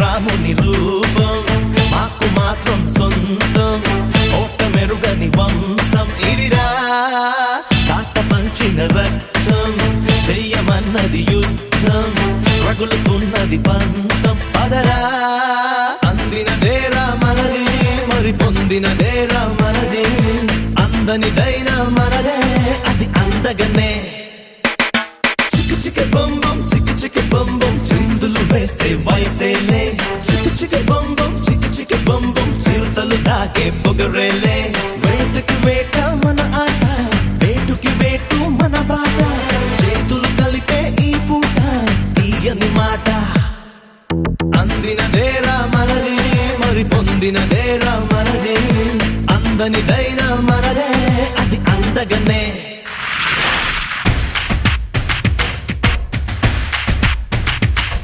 రాముని రూపం. మాకు మాత్రం సొంతం. ఓట మెరుగని వంశం ఇదిరా. కాట పంచిన రక్తం చెయ్యమన్నది యుద్ధం. రగులుతున్నది పంతం. పదరా. అందినదేరా మనది మరి పొందినదేరా మనది అందనిదైనా మనదే అది అందగనే. చిక్క చిక్క బొంబం చిక్క చిక్క బొంబం చిందు వేసే వయసేలే. చిక్క చిక్క బొంబం చిక్క చిక్క బొంబం చిరుతలు దాకే పొగరేలే. వేటకి వేట మన ఆట వేటుకి వేటు మన బాట. చేతులు కలిపే ఈ పూట తీయని మాట. అందినదేరా మనది మరి పొందినదేరా మనది అందనిదైనా